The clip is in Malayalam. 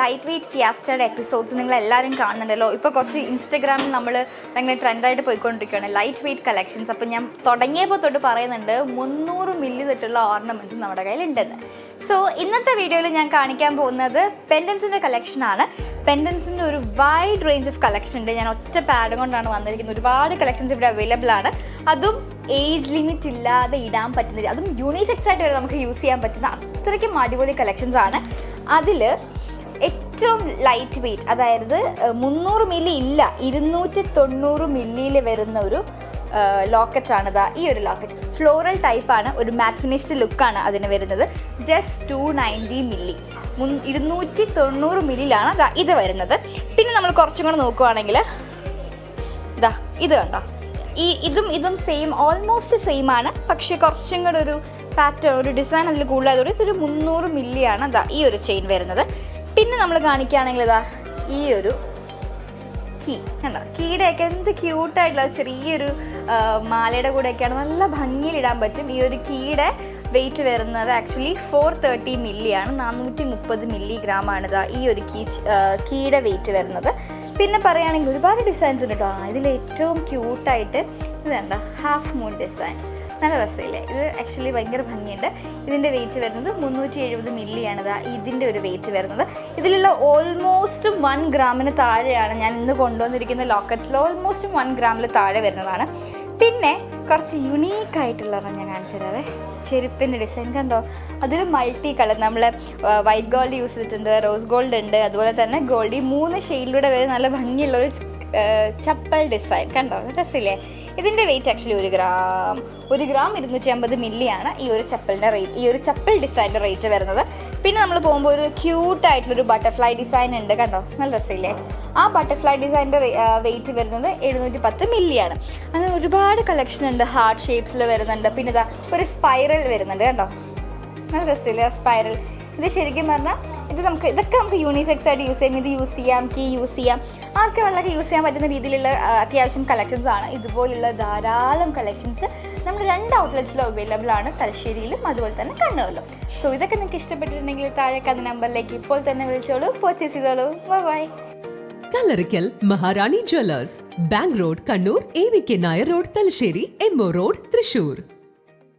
ലൈറ്റ് വെയ്റ്റ് ഫിയാസ്റ്റയുടെ എപ്പിസോഡ്സ് നിങ്ങൾ എല്ലാവരും കാണുന്നുണ്ടല്ലോ. ഇപ്പോൾ കുറച്ച് ഇൻസ്റ്റഗ്രാമിൽ നമ്മൾ ഭയങ്കര ട്രെൻഡായിട്ട് പോയിക്കൊണ്ടിരിക്കുകയാണ്. ലൈറ്റ് വെയ്റ്റ് കളക്ഷൻസ് അപ്പോൾ ഞാൻ തുടങ്ങിയപ്പോൾ തൊട്ട് പറയുന്നുണ്ട് മുന്നൂറ് മില്ലി തൊട്ടുള്ള ഓർണമെന്റ്സ് നമ്മുടെ കയ്യിലുണ്ടെന്ന് സോ ഇന്നത്തെ വീഡിയോയിൽ ഞാൻ കാണിക്കാൻ പോകുന്നത് പെൻഡൻസിന്റെ കളക്ഷനാണ് പെൻഡൻസിന്റെ ഒരു വൈഡ് റേഞ്ച് ഓഫ് കളക്ഷൻ ഉണ്ട്. ഞാൻ ഒറ്റ പാഡ് കൊണ്ടാണ് വന്നിരിക്കുന്നത്. ഒരുപാട് കളക്ഷൻസ് ഇവിടെ അവൈലബിൾ ആണ്. അതും ഏജ് ലിമിറ്റ് ഇല്ലാതെ ഇടാൻ പറ്റുന്ന അതും യൂണിസെക്സ് ആയിട്ട് വരെ നമുക്ക് യൂസ് ചെയ്യാൻ പറ്റുന്ന അത്രയ്ക്കും അടിപൊളി കളക്ഷൻസ് ആണ്. അതിൽ ഏറ്റവും ലൈറ്റ് വെയിറ്റ് അതായത് മുന്നൂറ് മില്ലി ഇല്ല ഇരുന്നൂറ്റി തൊണ്ണൂറ് മില്ലിയിൽ വരുന്ന ഒരു ലോക്കറ്റാണ് ഇതാ ഈ ഒരു ലോക്കറ്റ് ഫ്ലോറൽ ടൈപ്പാണ് ഒരു മാറ്റ് ഫിനിഷ്ഡ് ലുക്കാണ് അതിന് വരുന്നത്. ജസ്റ്റ് ടു നയന്റി മില്ലി മുൻ ഇരുന്നൂറ്റി തൊണ്ണൂറ് മില്ലിയിലാണ് ദാ ഇത് വരുന്നത്. പിന്നെ നമ്മൾ കുറച്ചും കൂടെ നോക്കുവാണെങ്കിൽ ഇതാ ഇത് കണ്ടോ? ഈ ഇതും ഇതും സെയിം ഓൾമോസ്റ്റ് സെയിം ആണ്. പക്ഷേ കുറച്ചും കൂടെ ഒരു പാറ്റേൺ ഒരു ഡിസൈൻ അതിൽ കൂടുതലായതുകൊണ്ട് ഇതൊരു മുന്നൂറ് മില്ലിയാണ് ഇതാ ഈ ഒരു ചെയിൻ വരുന്നത്. പിന്നെ നമ്മൾ കാണിക്കുകയാണെങ്കിൽ ഇതാ ഈ ഒരു കീ. കണ്ടോ? കീയുടെയൊക്കെ എന്ത് ക്യൂട്ടായിട്ടുള്ള ചെറിയൊരു മാലയുടെ കൂടെയൊക്കെയാണ് നല്ല ഭംഗിയിലിടാൻ പറ്റും. ഈ ഒരു കീയുടെ വെയിറ്റ് വരുന്നത് ആക്ച്വലി ഫോർ തേർട്ടി മില്ലിയാണ് നാനൂറ്റി മുപ്പത് മില്ലി ഗ്രാം ആണ് ഇതാ ഈ ഒരു കീ കീടെ വെയിറ്റ് വരുന്നത്. പിന്നെ പറയുകയാണെങ്കിൽ ഒരുപാട് ഡിസൈൻസ് ഉണ്ട് കേട്ടോ. ഇതിൽ ഏറ്റവും ക്യൂട്ടായിട്ട് ഇത് വേണ്ട ഹാഫ് മൂൺ ഡിസൈൻ നല്ല രസമില്ലേ ഇത് ആക്ച്വലി ഭയങ്കര ഭംഗിയുണ്ട്. ഇതിന്റെ വെയിറ്റ് വരുന്നത് മുന്നൂറ്റി എഴുപത് മില്ലിയാണ്. ഇതാ ഇതിന്റെ ഒരു വെയിറ്റ് വരുന്നത്. ഇതിലുള്ള ഓൾമോസ്റ്റ് വൺ ഗ്രാമിന് താഴെയാണ് ഞാൻ ഇന്ന് കൊണ്ടുവന്നിരിക്കുന്ന ലോക്കറ്റ്സിൽ ഓൾമോസ്റ്റ് വൺ ഗ്രാമിൽ താഴെ വരുന്നതാണ്. പിന്നെ കുറച്ച് യുണീക്ക് ആയിട്ടുള്ളതാണ് ഞാൻ കാണിച്ചു തരാവേ. ചെരുപ്പിന്റെ ഡിസൈൻ കണ്ടോ? അതൊരു മൾട്ടി കളർ നമ്മൾ വൈറ്റ് ഗോൾഡ് യൂസ് ചെയ്തിട്ടുണ്ട് റോസ് ഗോൾഡ് ഉണ്ട് അതുപോലെ തന്നെ ഗോൾഡ് ഈ മൂന്ന് ഷെയ്ഡിലൂടെ വരെ നല്ല ഭംഗിയുള്ള ഒരു ചപ്പൽ ഡിസൈൻ കണ്ടോ? രസമില്ലേ? ഇതിന്റെ വെയിറ്റ് ആക്ച്വലി ഒരു ഗ്രാം ഒരു ഗ്രാം ഇരുന്നൂറ്റി അമ്പത് മില്ലിയാണ് ഈ ഒരു ചപ്പലിന്റെ റേറ്റ് ഈ ഒരു ചപ്പൽ ഡിസൈന്റെ റേറ്റ് വരുന്നത്. പിന്നെ നമ്മൾ പോകുമ്പോൾ ഒരു ക്യൂട്ടായിട്ടുള്ളൊരു ബട്ടർഫ്ലൈ ഡിസൈൻ ഉണ്ട് കണ്ടോ? നല്ല രസമില്ലേ? ആ ബട്ടർഫ്ലൈ ഡിസൈന്റെ വെയിറ്റ് വരുന്നത് എഴുന്നൂറ്റി പത്ത് മില്ലിയാണ് അങ്ങനെ ഒരുപാട് കളക്ഷൻ ഉണ്ട് ഹാർട്ട് ഷേപ്സിൽ വരുന്നുണ്ട് പിന്നെ ഇതാ ഒരു സ്പൈറൽ വരുന്നുണ്ട് കണ്ടോ? നല്ല രസമില്ലേ ആ സ്പൈറൽ ഇത് ശരിക്കും പറഞ്ഞാൽ ഇത് നമുക്ക് ഇതൊക്കെ നമുക്ക് യൂണിസെക്സ് ആയിട്ട് യൂസ് ചെയ്യാം. ഇത് യൂസ് ചെയ്യാം കീ യൂസ് ചെയ്യാം. ആർക്കും വെള്ളമൊക്കെ യൂസ് ചെയ്യാൻ പറ്റുന്ന രീതിയിലുള്ള അത്യാവശ്യം കളക്ഷൻസ് ആണ്. ഇതുപോലുള്ള ധാരാളം കളക്ഷൻസ് നമ്മൾ രണ്ട് ഔട്ട്ലെറ്റ്സിലും അവൈലബിൾ ആണ്. തലശ്ശേരിയിലും അതുപോലെ തന്നെ കണ്ണൂരിലും. സോ ഇതൊക്കെ നിങ്ങൾക്ക് ഇഷ്ടപ്പെട്ടിട്ടുണ്ടെങ്കിൽ താഴെ കന്ന നമ്പറിലേക്ക് ഇപ്പോൾ തന്നെ വിളിച്ചോളൂ. പർച്ചേസ് ചെയ്തോളൂ. By Kallarikkal Maharani jewellers. Bank road Kannur A V K Nair road Thalassery M O road Thrissur.